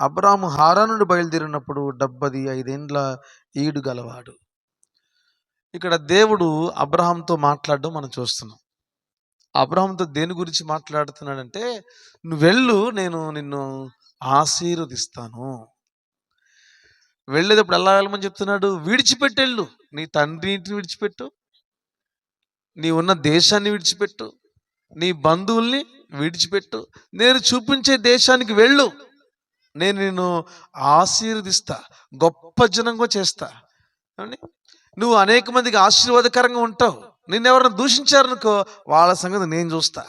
అబ్రాము హారా నుండి బయలుదేరినప్పుడు డెబ్బది ఐదేండ్ల ఈడు గలవాడు. ఇక్కడ దేవుడు అబ్రహాంతో మాట్లాడడం మనం చూస్తున్నాం. అబ్రహాంతో దేని గురించి మాట్లాడుతున్నాడంటే నువ్వు వెళ్ళు నేను నిన్ను ఆశీర్వదిస్తాను. వెళ్ళేటప్పుడు ఎలా వెళ్ళమని చెప్తున్నాడు? విడిచిపెట్టెళ్ళు. నీ తండ్రి ఇంటిని విడిచిపెట్టు. నీ ఉన్న దేశాన్ని విడిచిపెట్టు. నీ బంధువుల్ని విడిచిపెట్టు. నేను చూపించే దేశానికి వెళ్ళు. నేను నిన్ను ఆశీర్వదిస్తా గొప్ప జనంగా చేస్తా. నువ్వు అనేక మందికి ఆశీర్వాదకరంగా ఉంటావు. నిన్నెవరైనా దూషించారనుకో వాళ్ళ సంగతి నేను చూస్తా.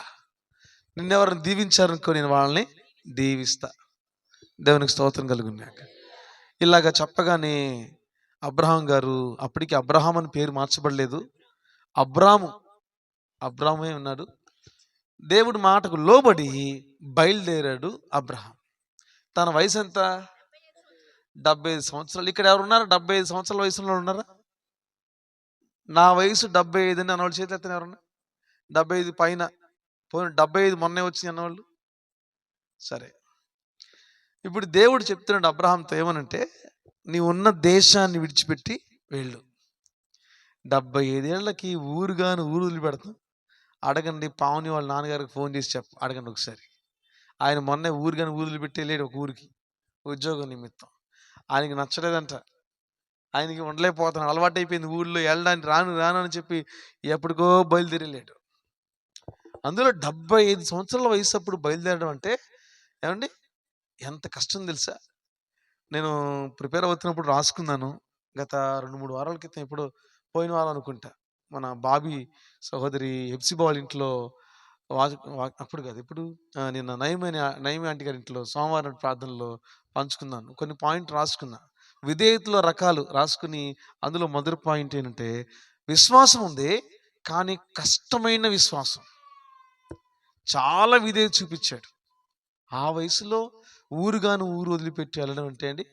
నిన్నెవరిని దీవించారనుకో నేను వాళ్ళని దీవిస్తా. దేవునికి స్తోత్రం కలుగున్నాక ఇలాగ చెప్పగానే అబ్రహాం గారు అప్పటికి అబ్రహాం అని పేరు మార్చబడలేదు. అబ్రాము అబ్రాహమే ఉన్నాడు. దేవుడి మాటకు లోబడి బయలుదేరాడు అబ్రహాం. తన వయసు ఎంత డెబ్బై ఐదు సంవత్సరాలు. ఇక్కడ ఎవరు ఉన్నారా డెబ్బై ఐదు సంవత్సరాల వయసులో ఉన్నారా? నా వయసు డెబ్బై ఐదు అని అన్నవాళ్ళు చేతులు ఎత్తని ఎవరన్నా? డెబ్బై ఐదు పైన. పోయిన డెబ్బై ఐదు మొన్నే వచ్చింది అన్నవాళ్ళు? సరే. ఇప్పుడు దేవుడు చెప్తున్నాడు అబ్రహాంతో ఏమనంటే నీ ఉన్న దేశాన్ని విడిచిపెట్టి వెళ్ళు. డెబ్బై ఐదేళ్ళకి ఊరుగాను ఊరు వదిలిపెడతాం. అడగండి పావుని వాళ్ళ నాన్నగారికి ఫోన్ చేసి చెప్ప. అడగండి ఒకసారి. ఆయన మొన్నే ఊరు కానీ వదిలిపెట్టి పెట్టేలేడు ఒక ఊరికి ఉద్యోగం నిమిత్తం. ఆయనకి నచ్చలేదంట. ఆయనకి ఉండలేకపోతున్నాడు. అలవాటు అయిపోయింది ఊళ్ళో వెళ్ళడానికి రాను రాను అని చెప్పి ఎప్పటికో బయలుదేరలేడు. అందులో డెబ్బై ఐదు సంవత్సరాల వయసు అప్పుడు బయలుదేరడం అంటే ఏమండి? ఎంత కష్టం తెలుసా? నేను ప్రిపేర్ అవుతున్నప్పుడు రాసుకున్నాను. గత రెండు మూడు వారాల క్రితం ఇప్పుడు పోయిన వారం అనుకుంటా. మన బాబీ సహోదరి హెప్సిబా ఇంట్లో వా- వా- అప్పుడు కాదు. ఇప్పుడు ఆ, నిన్న నయమైన నయమి ఆంటీ గారి ఇంట్లో సోమవారం ప్రార్థనలో పంచుకున్నాను. కొన్ని పాయింట్ రాసుకున్నా. విధేయతలో రకాలు రాసుకుని అందులో మొదటి పాయింట్ ఏంటంటే విశ్వాసం ఉంది కానీ కష్టమైన విశ్వాసం. చాలా విధేయత చూపించాడు. ఆ వయసులో ఊరుగాను ఊరు వదిలిపెట్టి వెళ్ళడం అంటే అండి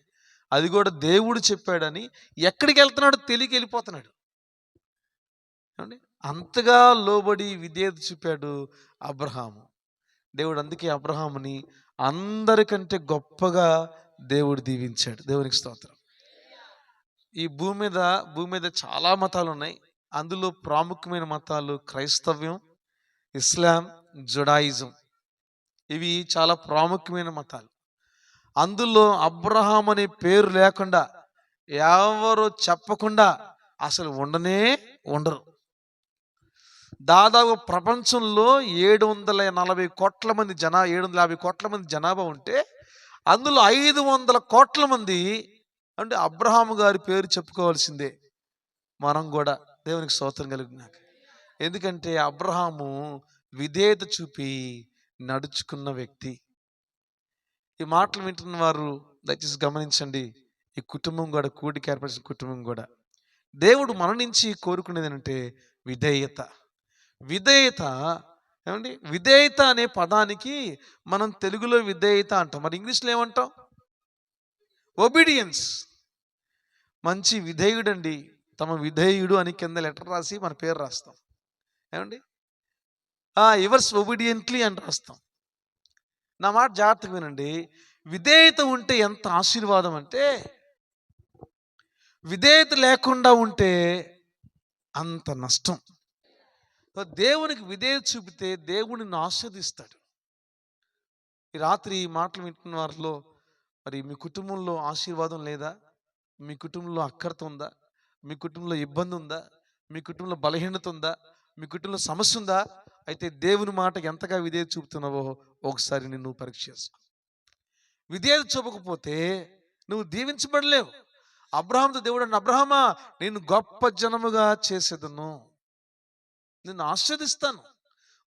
అది కూడా దేవుడు చెప్పాడని ఎక్కడికి వెళ్తున్నాడో తెలియక వెళ్ళిపోతున్నాడు. ఏమండి? అంతగా లోబడి విధేయత చూపాడు అబ్రహాము. దేవుడు అందుకే అబ్రహాముని అందరికంటే గొప్పగా దేవుడు దీవించాడు. దేవునికి స్తోత్రం. ఈ భూమి మీద భూమి మీద చాలా మతాలు ఉన్నాయి అందులో ప్రాముఖ్యమైన మతాలు క్రైస్తవ్యం ఇస్లాం జుడాయిజం. ఇవి చాలా ప్రాముఖ్యమైన మతాలు. అందులో అబ్రహాం అనే పేరు లేకుండా ఎవరు చెప్పకుండా అసలు ఉండనే ఉండరు. దాదాపు ప్రపంచంలో ఏడు వందల నలభై కోట్ల మంది జనా ఏడు వందల యాభై కోట్ల మంది జనాభా ఉంటే అందులో ఐదు వందల కోట్ల మంది అంటే అబ్రహాము గారి పేరు చెప్పుకోవాల్సిందే. మనం కూడా దేవునికి స్తోత్రం కలిగినాక. ఎందుకంటే అబ్రహాము విధేయత చూపి నడుచుకున్న వ్యక్తి. ఈ మాటలు వింటున్న వారు దయచేసి గమనించండి. ఈ కుటుంబం కూడా కూడికి ఏర్పరిచిన కుటుంబం కూడా. దేవుడు మన నుంచి కోరుకునేది ఏంటంటే విధేయత. విధేయత ఏమండి? విధేయత అనే పదానికి మనం తెలుగులో విధేయత అంటాం. మరి ఇంగ్లీష్లో ఏమంటాం? ఒబీడియన్స్. మంచి విధేయుడండి. తమ విధేయుడు అని కింద లెటర్ రాసి మన పేరు రాస్తాం. ఏమండి? ఎవర్స్ ఒబీడియంట్లీ అని రాస్తాం. నా మాట జాగ్రత్తగా వినండి. విధేయత ఉంటే ఎంత ఆశీర్వాదం అంటే విధేయత లేకుండా ఉంటే అంత నష్టం. దేవునికి విధేయ చూపితే దేవుడిని ఆస్వాదిస్తాడు. ఈ రాత్రి ఈ మాటలు వింటున్న వారిలో మరి మీ కుటుంబంలో ఆశీర్వాదం లేదా? మీ కుటుంబంలో అక్కరత ఉందా? మీ కుటుంబంలో ఇబ్బంది ఉందా? మీ కుటుంబంలో బలహీనత ఉందా? మీ కుటుంబంలో సమస్య ఉందా? అయితే దేవుని మాట ఎంతగా విధేయత చూపుతున్నావో ఒకసారి నిన్ను పరీక్ష చేసుకో. విధేయత చూపకపోతే నువ్వు దీవించబడలేవు. అబ్రహాంతో దేవుడు అన్న అబ్రహమా నేను గొప్ప జనముగా చేసేదను. నిన్ను ఆస్వాదిస్తాను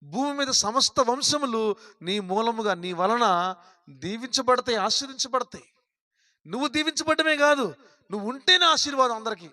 భూమి మీద సమస్త వంశములు నీ మూలముగా నీ వలన దీవించబడతాయి ఆశీర్వించబడతాయి. నువ్వు దీవించబడమే కాదు నువ్వు ఉంటేనే ఆశీర్వాదం అందరికీ.